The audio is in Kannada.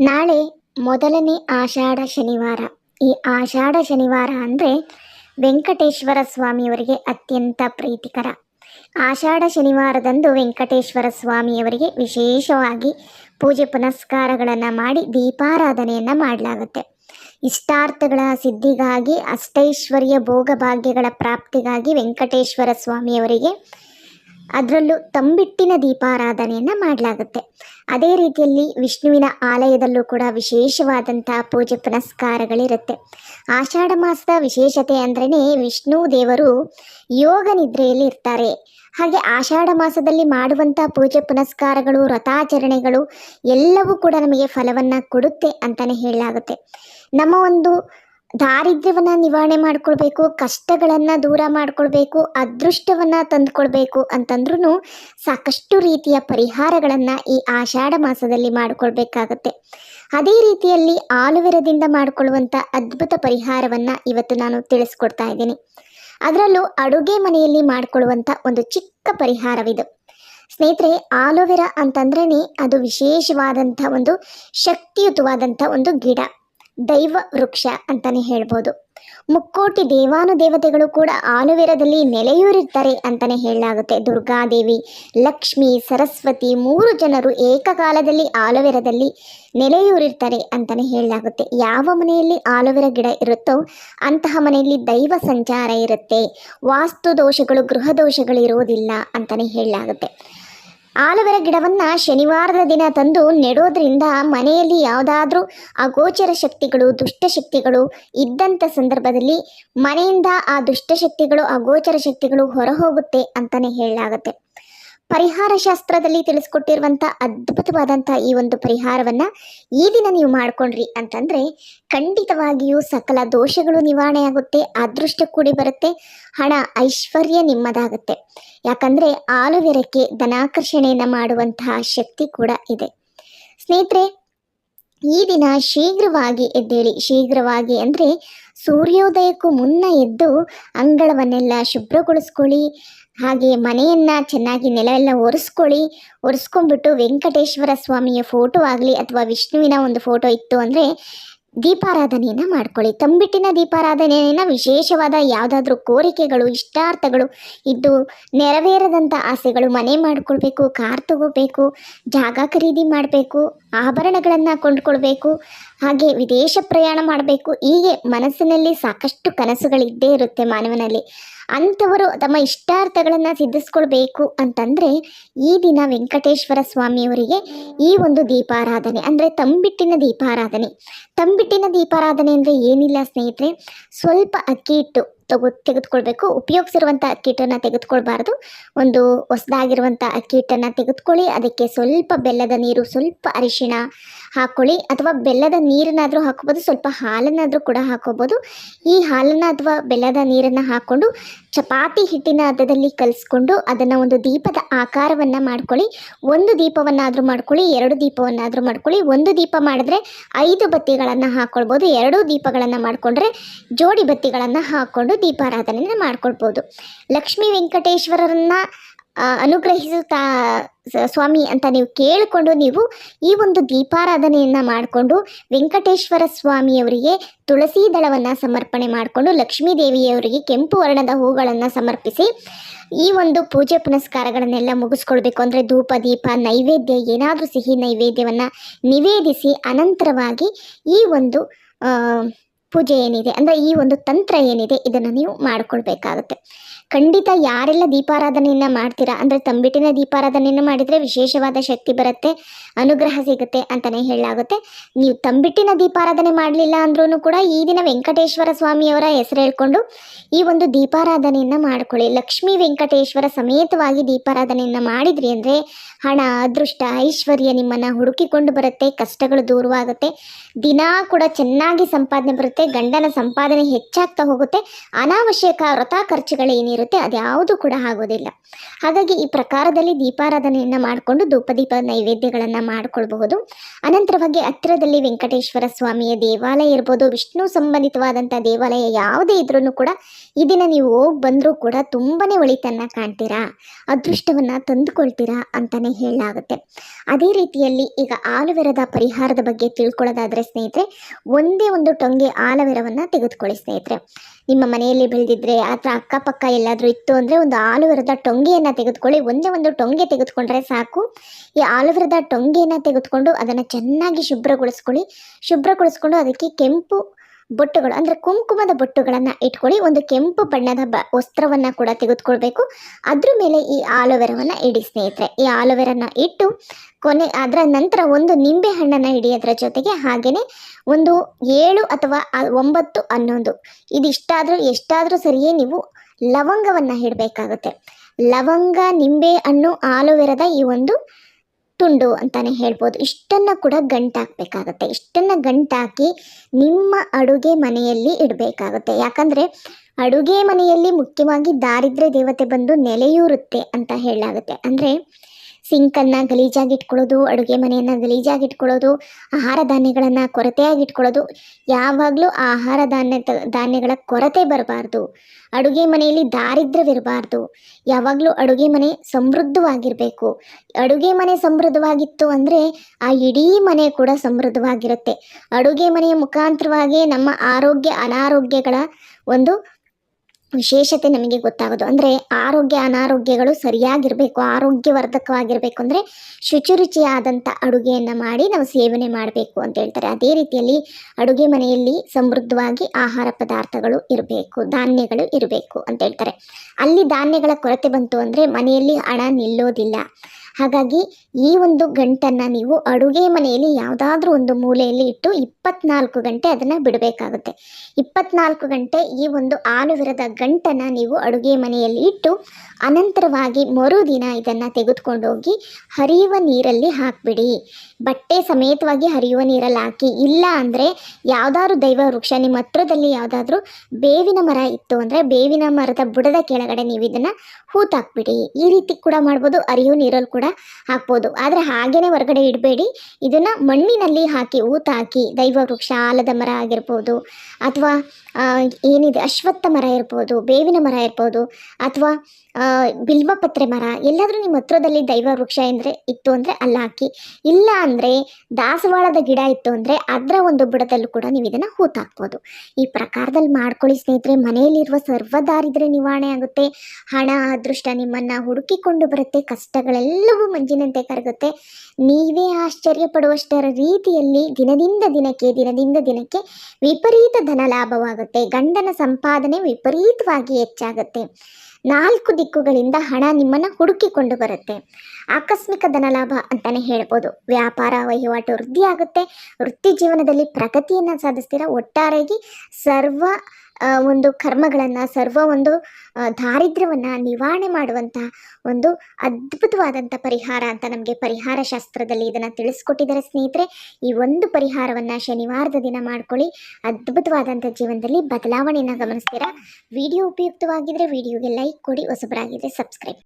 ನಾಳೆ ಮೊದಲನೇ ಆಷಾಢ ಶನಿವಾರ. ಈ ಆಷಾಢ ಶನಿವಾರ ಅಂದರೆ ವೆಂಕಟೇಶ್ವರ ಸ್ವಾಮಿಯವರಿಗೆ ಅತ್ಯಂತ ಪ್ರೀತಿಕರ. ಆಷಾಢ ಶನಿವಾರದಂದು ವೆಂಕಟೇಶ್ವರ ಸ್ವಾಮಿಯವರಿಗೆ ವಿಶೇಷವಾಗಿ ಪೂಜೆ ಪುನಸ್ಕಾರಗಳನ್ನು ಮಾಡಿ ದೀಪಾರಾಧನೆಯನ್ನು ಮಾಡಲಾಗುತ್ತೆ. ಇಷ್ಟಾರ್ಥಗಳ ಸಿದ್ಧಿಗಾಗಿ, ಅಷ್ಟೈಶ್ವರ್ಯ ಭೋಗಭಾಗ್ಯಗಳ ಪ್ರಾಪ್ತಿಗಾಗಿ ವೆಂಕಟೇಶ್ವರ ಸ್ವಾಮಿಯವರಿಗೆ ಅದರಲ್ಲೂ ತಂಬಿಟ್ಟಿನ ದೀಪಾರಾಧನೆಯನ್ನು ಮಾಡಲಾಗುತ್ತೆ. ಅದೇ ರೀತಿಯಲ್ಲಿ ವಿಷ್ಣುವಿನ ಆಲಯದಲ್ಲೂ ಕೂಡ ವಿಶೇಷವಾದಂಥ ಪೂಜೆ ಪುನಸ್ಕಾರಗಳಿರುತ್ತೆ. ಆಷಾಢ ಮಾಸದ ವಿಶೇಷತೆ ಅಂದ್ರೇ ವಿಷ್ಣು ದೇವರು ಯೋಗ ನಿದ್ರೆಯಲ್ಲಿ ಇರ್ತಾರೆ. ಹಾಗೆ ಆಷಾಢ ಮಾಸದಲ್ಲಿ ಮಾಡುವಂಥ ಪೂಜೆ ಪುನಸ್ಕಾರಗಳು ವ್ರತಾಚರಣೆಗಳು ಎಲ್ಲವೂ ಕೂಡ ನಮಗೆ ಫಲವನ್ನು ಕೊಡುತ್ತೆ ಅಂತಲೇ ಹೇಳಲಾಗುತ್ತೆ. ನಮ್ಮ ಒಂದು ದಾರಿದ್ರ್ಯವನ್ನು ನಿವಾರಣೆ ಮಾಡ್ಕೊಳ್ಬೇಕು, ಕಷ್ಟಗಳನ್ನು ದೂರ ಮಾಡ್ಕೊಳ್ಬೇಕು, ಅದೃಷ್ಟವನ್ನು ತಂದುಕೊಳ್ಬೇಕು ಅಂತಂದ್ರೂ ಸಾಕಷ್ಟು ರೀತಿಯ ಪರಿಹಾರಗಳನ್ನು ಈ ಆಷಾಢ ಮಾಸದಲ್ಲಿ ಮಾಡಿಕೊಳ್ಬೇಕಾಗತ್ತೆ. ಅದೇ ರೀತಿಯಲ್ಲಿ ಆಲುವೆರದಿಂದ ಮಾಡಿಕೊಳ್ಳುವಂಥ ಅದ್ಭುತ ಪರಿಹಾರವನ್ನು ಇವತ್ತು ನಾನು ತಿಳಿಸ್ಕೊಡ್ತಾ ಇದ್ದೀನಿ. ಅದರಲ್ಲೂ ಅಡುಗೆ ಮನೆಯಲ್ಲಿ ಮಾಡಿಕೊಳ್ಳುವಂಥ ಒಂದು ಚಿಕ್ಕ ಪರಿಹಾರವಿದು. ಸ್ನೇಹಿತರೆ, ಆಲೋವೆರಾ ಅಂತಂದ್ರೇ ಅದು ವಿಶೇಷವಾದಂಥ ಒಂದು ಶಕ್ತಿಯುತವಾದಂಥ ಒಂದು ಗಿಡ. ದೈವ ವೃಕ್ಷ ಅಂತಲೇ ಹೇಳ್ಬೋದು. ಮುಕ್ಕೋಟಿ ದೇವಾನುದೇವತೆಗಳು ಕೂಡ ಆಲುವೆರಾದಲ್ಲಿ ನೆಲೆಯೂರಿರ್ತಾರೆ ಅಂತಲೇ ಹೇಳಲಾಗುತ್ತೆ. ದುರ್ಗಾದೇವಿ ಲಕ್ಷ್ಮಿ, ಸರಸ್ವತಿ ಮೂರು ಜನರು ಏಕಕಾಲದಲ್ಲಿ ಆಲುವೆರದಲ್ಲಿ ನೆಲೆಯೂರಿರ್ತಾರೆ ಅಂತಲೇ ಹೇಳಲಾಗುತ್ತೆ. ಯಾವ ಮನೆಯಲ್ಲಿ ಆಲೋವೆರ ಗಿಡ ಇರುತ್ತೋ ಅಂತಹ ಮನೆಯಲ್ಲಿ ದೈವ ಸಂಚಾರ ಇರುತ್ತೆ. ವಾಸ್ತು ದೋಷಗಳು, ಗೃಹ ದೋಷಗಳು ಇರುವುದಿಲ್ಲ ಅಂತಲೇ ಹೇಳಲಾಗುತ್ತೆ. ಆಲುವೆರ ಗಿಡವನ್ನು ಶನಿವಾರದ ದಿನ ತಂದು ನೆಡೋದ್ರಿಂದ ಮನೆಯಲ್ಲಿ ಯಾವುದಾದ್ರೂ ಅಗೋಚರ ಶಕ್ತಿಗಳು ದುಷ್ಟಶಕ್ತಿಗಳು ಇದ್ದಂಥ ಸಂದರ್ಭದಲ್ಲಿ ಮನೆಯಿಂದ ಆ ದುಷ್ಟಶಕ್ತಿಗಳು ಅಗೋಚರ ಶಕ್ತಿಗಳು ಹೊರಹೋಗುತ್ತೆ ಅಂತಲೇ ಹೇಳಲಾಗುತ್ತೆ. ಪರಿಹಾರ ಶಾಸ್ತ್ರದಲ್ಲಿ ತಿಳಿಸ್ಕೊಟ್ಟಿರುವಂಥ ಅದ್ಭುತವಾದಂಥ ಈ ಒಂದು ಪರಿಹಾರವನ್ನು ಈ ದಿನ ನೀವು ಮಾಡ್ಕೊಂಡ್ರಿ ಅಂತಂದರೆ ಖಂಡಿತವಾಗಿಯೂ ಸಕಲ ದೋಷಗಳು ನಿವಾರಣೆ ಆಗುತ್ತೆ, ಅದೃಷ್ಟ ಕೂಡಿ ಬರುತ್ತೆ, ಹಣ ಐಶ್ವರ್ಯ ನಿಮ್ಮದಾಗುತ್ತೆ. ಯಾಕಂದರೆ ಆಲುವೆರಕ್ಕೆ ಧನಾಕರ್ಷಣೆಯನ್ನು ಮಾಡುವಂತಹ ಶಕ್ತಿ ಕೂಡ ಇದೆ. ಸ್ನೇಹಿತರೆ, ಈ ದಿನ ಶೀಘ್ರವಾಗಿ ಎದ್ದೇಳಿ, ಶೀಘ್ರವಾಗಿ ಅಂದರೆ ಸೂರ್ಯೋದಯಕ್ಕೂ ಮುನ್ನ ಎದ್ದು ಅಂಗಳವನ್ನೆಲ್ಲ ಶುಭ್ರಗೊಳಿಸ್ಕೊಳ್ಳಿ ಹಾಗೆ ಮನೆಯನ್ನು ಚೆನ್ನಾಗಿ ನೆಲವೆಲ್ಲ ಒರೆಸ್ಕೊಳ್ಳಿ. ಒರೆಸ್ಕೊಂಡ್ಬಿಟ್ಟು ವೆಂಕಟೇಶ್ವರ ಸ್ವಾಮಿಯ ಫೋಟೋ ಆಗಲಿ ಅಥವಾ ವಿಷ್ಣುವಿನ ಒಂದು ಫೋಟೋ ಇತ್ತು ಅಂದರೆ ದೀಪಾರಾಧನೆಯನ್ನು ಮಾಡ್ಕೊಳ್ಳಿ. ತಂಬಿಟ್ಟಿನ ದೀಪಾರಾಧನೆಯನ್ನು ವಿಶೇಷವಾದ ಯಾವುದಾದ್ರೂ ಕೋರಿಕೆಗಳು, ಇಷ್ಟಾರ್ಥಗಳು ಇದ್ದು ನೆರವೇರದಂಥ ಆಸೆಗಳು ಮನೆ ಮಾಡಿಕೊಳ್ಬೇಕು, ಕಾರ್ ತಗೋಬೇಕು, ಜಾಗ ಖರೀದಿ ಮಾಡಬೇಕು, ಆಭರಣಗಳನ್ನು ಕೊಂಡ್ಕೊಳ್ಬೇಕು, ಹಾಗೆ ವಿದೇಶ ಪ್ರಯಾಣ ಮಾಡಬೇಕು. ಹೀಗೆ ಮನಸ್ಸಿನಲ್ಲಿ ಸಾಕಷ್ಟು ಕನಸುಗಳಿದ್ದೇ ಇರುತ್ತೆ ಮಾನವನಲ್ಲಿ. ಅಂಥವರು ತಮ್ಮ ಇಷ್ಟಾರ್ಥಗಳನ್ನು ಸಿದ್ಧಿಸ್ಕೊಳ್ಬೇಕು ಅಂತಂದರೆ ಈ ದಿನ ವೆಂಕಟೇಶ್ವರ ಸ್ವಾಮಿಯವರಿಗೆ ಈ ಒಂದು ದೀಪಾರಾಧನೆ, ಅಂದರೆ ತಂಬಿಟ್ಟಿನ ದೀಪಾರಾಧನೆ. ತಂಬಿಟ್ಟಿನ ದೀಪಾರಾಧನೆ ಅಂದರೆ ಏನಿಲ್ಲ ಸ್ನೇಹಿತರೆ? ಸ್ವಲ್ಪ ಅಕ್ಕಿ ಹಿಟ್ಟು. ತಗೋ ತೆಗೆದುಕೊಳ್ಬೇಕು. ಉಪಯೋಗಿಸಿರುವಂಥ ಅಕ್ಕಿಟ್ಟನ್ನು ತೆಗೆದುಕೊಳ್ಬಾರ್ದು. ಒಂದು ಹೊಸದಾಗಿರುವಂಥ ಅಕ್ಕಿಟ್ಟನ್ನು ತೆಗೆದುಕೊಳ್ಳಿ. ಅದಕ್ಕೆ ಸ್ವಲ್ಪ ಬೆಲ್ಲದ ನೀರು, ಸ್ವಲ್ಪ ಅರಿಶಿಣ ಹಾಕೊಳ್ಳಿ. ಅಥವಾ ಬೆಲ್ಲದ ನೀರನ್ನಾದರೂ ಹಾಕೋಬೋದು. ಸ್ವಲ್ಪ ಹಾಲನ್ನಾದರೂ ಕೂಡ ಹಾಕೋಬೋದು ಈ ಹಾಲನ್ನು ಅಥವಾ ಬೆಲ್ಲದ ನೀರನ್ನು ಹಾಕ್ಕೊಂಡು ಚಪಾತಿ ಹಿಟ್ಟಿನ ಹದದಲ್ಲಿ ಕಲಿಸ್ಕೊಂಡು ಅದನ್ನು ಒಂದು ದೀಪದ ಆಕಾರವನ್ನು ಮಾಡ್ಕೊಳ್ಳಿ. ಒಂದು ದೀಪವನ್ನಾದರೂ ಮಾಡ್ಕೊಳ್ಳಿ, ಎರಡು ದೀಪವನ್ನಾದರೂ ಮಾಡ್ಕೊಳ್ಳಿ. ಒಂದು ದೀಪ ಮಾಡಿದ್ರೆ ಐದು ಬತ್ತಿಗಳನ್ನು ಹಾಕ್ಕೊಳ್ಬೋದು ಎರಡು ದೀಪಗಳನ್ನು ಮಾಡಿಕೊಂಡ್ರೆ ಜೋಡಿ ಬತ್ತಿಗಳನ್ನು ಹಾಕ್ಕೊಂಡು ದೀಪಾರಾಧನೆಯನ್ನು ಮಾಡ್ಕೊಳ್ಬೋದು. ಲಕ್ಷ್ಮೀ ವೆಂಕಟೇಶ್ವರರನ್ನ ಅನುಗ್ರಹಿಸುತ್ತಾ ಸ್ವಾಮಿ ಅಂತ ನೀವು ಕೇಳಿಕೊಂಡು ನೀವು ಈ ಒಂದು ದೀಪಾರಾಧನೆಯನ್ನು ಮಾಡಿಕೊಂಡು ವೆಂಕಟೇಶ್ವರ ಸ್ವಾಮಿಯವರಿಗೆ ತುಳಸಿ ದಳವನ್ನು ಸಮರ್ಪಣೆ ಮಾಡಿಕೊಂಡು ಲಕ್ಷ್ಮೀ ದೇವಿಯವರಿಗೆ ಕೆಂಪು ವರ್ಣದ ಹೂಗಳನ್ನು ಸಮರ್ಪಿಸಿ ಈ ಒಂದು ಪೂಜೆ ಪುನಸ್ಕಾರಗಳನ್ನೆಲ್ಲ ಮುಗಿಸ್ಕೊಳ್ಬೇಕು. ಅಂದರೆ ಧೂಪ, ದೀಪ, ನೈವೇದ್ಯ, ಏನಾದರೂ ಸಿಹಿ ನೈವೇದ್ಯವನ್ನು ನಿವೇದಿಸಿ ಅನಂತರವಾಗಿ ಈ ಒಂದು ಪೂಜೆ ಏನಿದೆ ಅಂದರೆ ಈ ಒಂದು ತಂತ್ರ ಏನಿದೆ ಇದನ್ನು ನೀವು ಮಾಡಿಕೊಳ್ಬೇಕಾಗುತ್ತೆ. ಖಂಡಿತ ಯಾರೆಲ್ಲ ದೀಪಾರಾಧನೆಯನ್ನು ಮಾಡ್ತೀರಾ ಅಂದರೆ ತಂಬಿಟ್ಟಿನ ದೀಪಾರಾಧನೆಯನ್ನು ಮಾಡಿದರೆ ವಿಶೇಷವಾದ ಶಕ್ತಿ ಬರುತ್ತೆ, ಅನುಗ್ರಹ ಸಿಗುತ್ತೆ ಅಂತಲೇ ಹೇಳಲಾಗುತ್ತೆ. ನೀವು ತಂಬಿಟ್ಟಿನ ದೀಪಾರಾಧನೆ ಮಾಡಲಿಲ್ಲ ಅಂದ್ರೂ ಕೂಡ ಈ ದಿನ ವೆಂಕಟೇಶ್ವರ ಸ್ವಾಮಿಯವರ ಹೆಸರು ಹೇಳ್ಕೊಂಡು ಈ ಒಂದು ದೀಪಾರಾಧನೆಯನ್ನು ಮಾಡ್ಕೊಳ್ಳಿ. ಲಕ್ಷ್ಮೀ ವೆಂಕಟೇಶ್ವರ ಸಮೇತವಾಗಿ ದೀಪಾರಾಧನೆಯನ್ನು ಮಾಡಿದ್ರಿ ಅಂದರೆ ಹಣ, ಅದೃಷ್ಟ, ಐಶ್ವರ್ಯ ನಿಮ್ಮನ್ನು ಹುಡುಕಿಕೊಂಡು ಬರುತ್ತೆ, ಕಷ್ಟಗಳು ದೂರವಾಗುತ್ತೆ. ದಿನ ಕೂಡ ಚೆನ್ನಾಗಿ ಸಂಪಾದನೆ ಬರುತ್ತೆ. ಹೋಗುತ್ತೆ, ಗಂಡನ ಸಂಪಾದನೆ ಹೆಚ್ಚಾಗ್ತಾ ಹೋಗುತ್ತೆ, ಅನಾವಶ್ಯಕ ವ್ರತ ಖರ್ಚುಗಳೇನಿರುತ್ತೆ ಅದ್ಯಾವುದು ಕೂಡ ಆಗೋದಿಲ್ಲ. ಹಾಗಾಗಿ ಈ ಪ್ರಕಾರದಲ್ಲಿ ದೀಪಾರಾಧನೆಯನ್ನು ಮಾಡಿಕೊಂಡು ಧೂಪದೀಪ ನೈವೇದ್ಯಗಳನ್ನು ಮಾಡಿಕೊಳ್ಬಹುದು. ಅನಂತರವಾಗಿ ಹತ್ತಿರದಲ್ಲಿ ವೆಂಕಟೇಶ್ವರ ಸ್ವಾಮಿಯ ದೇವಾಲಯ ಇರ್ಬೋದು, ವಿಷ್ಣು ಸಂಬಂಧಿತವಾದಂಥ ದೇವಾಲಯ ಯಾವುದೇ ಇದ್ರೂ ಕೂಡ ಈ ದಿನ ನೀವು ಹೋಗಿ ಬಂದರೂ ಕೂಡ ತುಂಬಾನೇ ಒಳಿತನ್ನು ಕಾಣ್ತೀರಾ, ಅದೃಷ್ಟವನ್ನು ತಂದುಕೊಳ್ತೀರಾ ಅಂತಲೇ ಹೇಳಲಾಗುತ್ತೆ. ಅದೇ ರೀತಿಯಲ್ಲಿ ಈಗ ಆಲುವೆರದ ಪರಿಹಾರದ ಬಗ್ಗೆ ತಿಳ್ಕೊಳ್ಳೋದಾದರೆ ಸ್ನೇಹಿತರೆ, ಒಂದೇ ಒಂದು ಟೊಂಗೆ ಆಲುವೆರವನ್ನು ತೆಗೆದುಕೊಳ್ಳಿ, ಸ್ನೇಹಿತರೆ. ನಿಮ್ಮ ಮನೆಯಲ್ಲಿ ಬೆಳೆದಿದ್ರೆ ಅಥವಾ ಅಕ್ಕಪಕ್ಕ ಎಲ್ಲಾದರೂ ಇತ್ತು ಅಂದರೆ ಒಂದು ಆಲುವೆರದ ಟೊಂಗೆಯನ್ನು ತೆಗೆದುಕೊಳ್ಳಿ. ಒಂದೇ ಒಂದು ಟೊಂಗೆ ತೆಗೆದುಕೊಂಡ್ರೆ ಸಾಕು. ಈ ಆಲುವೆರದ ಟೊಂಗೆಯನ್ನು ತೆಗೆದುಕೊಂಡು ಅದನ್ನು ಚೆನ್ನಾಗಿ ಶುಭ್ರಗೊಳಿಸ್ಕೊಳ್ಳಿ. ಶುಭ್ರಗೊಳಿಸ್ಕೊಂಡು ಅದಕ್ಕೆ ಕೆಂಪು ಬೊಟ್ಟುಗಳು, ಅಂದರೆ ಕುಂಕುಮದ ಬೊಟ್ಟುಗಳನ್ನು ಇಟ್ಕೊಳ್ಳಿ, ಒಂದು ಕೆಂಪು ಬಣ್ಣದ ಬ, ವಸ್ತ್ರವನ್ನು ಕೂಡ ತೆಗೆದುಕೊಳ್ಬೇಕು. ಅದ್ರ ಮೇಲೆ ಈ ಆಲೋವೆರವನ್ನು ಇಡಿ, ಸ್ನೇಹಿತರೆ. ಈ ಆಲೋವೆರನ್ನ ಇಟ್ಟು, ಕೊನೆ, ಅದರ ನಂತರ ಒಂದು ನಿಂಬೆ ಹಣ್ಣನ್ನು ಹಿಡಿಯೋದ್ರ ಜೊತೆಗೆ. ಹಾಗೆಯೇ ಒಂದು ಏಳು ಅಥವಾ ಒಂಬತ್ತು ಹನ್ನೊಂದು. ಇದಿಷ್ಟಾದರೂ, ಎಷ್ಟಾದರೂ ಸರಿಯೇ ನೀವು ಲವಂಗವನ್ನು ಇಡಬೇಕಾಗುತ್ತೆ. ಲವಂಗ, ನಿಂಬೆ ಹಣ್ಣು, ಆಲೋವೆರದ ಈ ಒಂದು ತುಂಡು ಅಂತಾನೆ ಹೇಳ್ಬೋದು. ಇಷ್ಟನ್ನು ಕೂಡ ಗಂಟಾಕಬೇಕಾಗತ್ತೆ. ಇಷ್ಟನ್ನು ಗಂಟಾಕಿ ನಿಮ್ಮ ಅಡುಗೆ ಮನೆಯಲ್ಲಿ ಇಡಬೇಕಾಗುತ್ತೆ. ಯಾಕಂದರೆ ಅಡುಗೆ ಮನೆಯಲ್ಲಿ ಮುಖ್ಯವಾಗಿ ದಾರಿದ್ರ್ಯ ದೇವತೆ ಬಂದು ನೆಲೆಯೂರುತ್ತೆ ಅಂತ ಹೇಳಲಾಗುತ್ತೆ. ಅಂದರೆ ಸಿಂಕನ್ನು ಗಲೀಜಾಗಿ ಇಟ್ಕೊಳ್ಳೋದು ಅಡುಗೆ ಮನೆಯನ್ನು ಗಲೀಜಾಗಿ ಇಟ್ಕೊಳ್ಳೋದು ಆಹಾರ ಧಾನ್ಯಗಳನ್ನು ಕೊರತೆಯಾಗಿ ಇಟ್ಕೊಳ್ಳೋದು ಯಾವಾಗಲೂ ಆಹಾರ ಧಾನ್ಯ ಧಾನ್ಯಗಳ ಕೊರತೆ ಬರಬಾರ್ದು. ಅಡುಗೆ ಮನೆಯಲ್ಲಿ ದಾರಿದ್ರ್ಯವಿರಬಾರ್ದು. ಯಾವಾಗಲೂ ಅಡುಗೆ ಮನೆ ಸಮೃದ್ಧವಾಗಿರಬೇಕು. ಅಡುಗೆ ಮನೆ ಸಮೃದ್ಧವಾಗಿತ್ತು ಅಂದರೆ ಆ ಇಡೀ ಮನೆ ಕೂಡ ಸಮೃದ್ಧವಾಗಿರುತ್ತೆ. ಅಡುಗೆ ಮನೆಯ ಮುಖಾಂತರವಾಗಿ ನಮ್ಮ ಆರೋಗ್ಯ, ಅನಾರೋಗ್ಯಗಳ ಒಂದು ವಿಶೇಷತೆ ನಮಗೆ ಗೊತ್ತಾಗೋದು. ಅಂದರೆ ಆರೋಗ್ಯ, ಅನಾರೋಗ್ಯಗಳು ಸರಿಯಾಗಿರಬೇಕು, ಆರೋಗ್ಯವರ್ಧಕವಾಗಿರಬೇಕು ಅಂದರೆ ಶುಚಿರುಚಿಯಾದಂಥ ಅಡುಗೆಯನ್ನು ಮಾಡಿ ನಾವು ಸೇವನೆ ಮಾಡಬೇಕು ಅಂತ ಹೇಳ್ತಾರೆ. ಅದೇ ರೀತಿಯಲ್ಲಿ ಅಡುಗೆ ಮನೆಯಲ್ಲಿ ಸಮೃದ್ಧವಾಗಿ ಆಹಾರ ಪದಾರ್ಥಗಳು ಇರಬೇಕು, ಧಾನ್ಯಗಳು ಇರಬೇಕು ಅಂತ ಹೇಳ್ತಾರೆ. ಅಲ್ಲಿ ಧಾನ್ಯಗಳ ಕೊರತೆ ಬಂತು ಅಂದರೆ ಮನೆಯಲ್ಲಿ ಹಣ ನಿಲ್ಲೋದಿಲ್ಲ. ಹಾಗಾಗಿ ಈ ಒಂದು ಗಂಟನ್ನು ನೀವು ಅಡುಗೆ ಮನೆಯಲ್ಲಿ ಯಾವುದಾದ್ರೂ ಒಂದು ಮೂಲೆಯಲ್ಲಿ ಇಟ್ಟು ಇಪ್ಪತ್ನಾಲ್ಕು ಗಂಟೆ ಅದನ್ನು ಬಿಡಬೇಕಾಗುತ್ತೆ. ಇಪ್ಪತ್ನಾಲ್ಕು ಗಂಟೆ ಈ ಒಂದು ಆಲುವಿರದ ಗಂಟನ್ನು ನೀವು ಅಡುಗೆ ಮನೆಯಲ್ಲಿ ಇಟ್ಟು ಅನಂತರವಾಗಿ ಮರುದಿನ ಇದನ್ನು ತೆಗೆದುಕೊಂಡೋಗಿ ಹರಿಯುವ ನೀರಲ್ಲಿ ಹಾಕಿಬಿಡಿ. ಬಟ್ಟೆ ಸಮೇತವಾಗಿ ಹರಿಯುವ ನೀರಲ್ಲಿ ಹಾಕಿ, ಇಲ್ಲ ಅಂದರೆ ಯಾವುದಾದ್ರು ದೈವ ವೃಕ್ಷ ನಿಮ್ಮ ಹತ್ರದಲ್ಲಿ ಯಾವುದಾದ್ರೂ ಬೇವಿನ ಮರ ಇತ್ತು ಅಂದರೆ ಬೇವಿನ ಮರದ ಬುಡದ ಕೆಳಗಡೆ ನೀವು ಇದನ್ನು ಹೂತಾಕ್ಬಿಡಿ. ಈ ರೀತಿ ಕೂಡ ಮಾಡ್ಬೋದು ಹರಿಯುವ ನೀರಲ್ಲಿ ಹಾಕ್ಬೋದು. ಆದರೆ ಹಾಗೇನೆ ಹೊರಗಡೆ ಇಡಬೇಡಿ. ಇದನ್ನು ಮಣ್ಣಿನಲ್ಲಿ ಹಾಕಿ ಊತಾಕಿ ದೈವ ವೃಕ್ಷ, ಆಲದ ಮರ ಆಗಿರ್ಬೋದು ಅಥವಾ ಏನಿದೆ, ಅಶ್ವತ್ಥ ಮರ ಇರ್ಬೋದು, ಬೇವಿನ ಮರ ಇರ್ಬೋದು ಅಥವಾ ಬಿಲ್ವಪತ್ರೆ ಮರ, ಎಲ್ಲಾದರೂ ನಿಮ್ಮ ಹತ್ರದಲ್ಲಿ ದೈವ ವೃಕ್ಷ ಅಂದರೆ ಇತ್ತು ಅಂದರೆ ಅಲ್ಲಿ ಹಾಕಿ. ಇಲ್ಲ ಅಂದರೆ ದಾಸವಾಳದ ಗಿಡ ಇತ್ತು ಅಂದರೆ ಅದರ ಒಂದು ಬುಡದಲ್ಲೂ ಕೂಡ ನೀವು ಇದನ್ನು ಹೂತಾಕ್ಬೋದು ಈ ಪ್ರಕಾರದಲ್ಲಿ ಮಾಡ್ಕೊಳ್ಳಿ ಸ್ನೇಹಿತರೆ. ಮನೆಯಲ್ಲಿರುವ ಸರ್ವ ದಾರಿದ್ರೆ ನಿವಾರಣೆ ಆಗುತ್ತೆ. ಹಣ, ಅದೃಷ್ಟ ನಿಮ್ಮನ್ನು ಹುಡುಕಿಕೊಂಡು ಬರುತ್ತೆ. ಕಷ್ಟಗಳೆಲ್ಲವೂ ಮಂಜಿನಂತೆ ಕರಗುತ್ತೆ. ನೀವೇ ಆಶ್ಚರ್ಯ ಪಡುವಷ್ಟರ ರೀತಿಯಲ್ಲಿ ದಿನದಿಂದ ದಿನಕ್ಕೆ ದಿನದಿಂದ ದಿನಕ್ಕೆ ವಿಪರೀತ ಧನ ಲಾಭವಾಗುತ್ತೆ. ಗಂಡನ ಸಂಪಾದನೆ ವಿಪರೀತವಾಗಿ ಹೆಚ್ಚಾಗುತ್ತೆ. ನಾಲ್ಕು ದಿಕ್ಕುಗಳಿಂದ ಹಣ ನಿಮ್ಮನ್ನು ಹುಡುಕಿಕೊಂಡು ಬರುತ್ತೆ. ಆಕಸ್ಮಿಕ ಧನಲಾಭ ಅಂತಾನೆ ಹೇಳ್ಬೋದು. ವ್ಯಾಪಾರ ವಹಿವಾಟು ವೃದ್ಧಿ ಆಗುತ್ತೆ. ವೃತ್ತಿ ಜೀವನದಲ್ಲಿ ಪ್ರಗತಿಯನ್ನು ಸಾಧಿಸ್ತೀರಾ? ಒಟ್ಟಾರೆಯಾಗಿ ಸರ್ವ ಒಂದು ಕರ್ಮಗಳನ್ನು, ಸರ್ವ ಒಂದು ದಾರಿದ್ರ್ಯವನ್ನು ನಿವಾರಣೆ ಮಾಡುವಂಥ ಒಂದು ಅದ್ಭುತವಾದಂಥ ಪರಿಹಾರ ಅಂತ ನಮಗೆ ಪರಿಹಾರ ಶಾಸ್ತ್ರದಲ್ಲಿ ಇದನ್ನು ತಿಳಿಸ್ಕೊಟ್ಟಿದ್ದಾರೆ ಸ್ನೇಹಿತರೆ. ಈ ಒಂದು ಪರಿಹಾರವನ್ನು ಶನಿವಾರದ ದಿನ ಮಾಡ್ಕೊಳ್ಳಿ. ಅದ್ಭುತವಾದಂಥ ಜೀವನದಲ್ಲಿ ಬದಲಾವಣೆಯನ್ನು ಗಮನಿಸ್ತೀರಾ? ವಿಡಿಯೋ ಉಪಯುಕ್ತವಾಗಿದ್ದರೆ ವಿಡಿಯೋಗೆ ಲೈಕ್ ಕೊಡಿ ಹೊಸಬರಾಗಿದ್ದರೆ ಸಬ್ಸ್ಕ್ರೈಬ್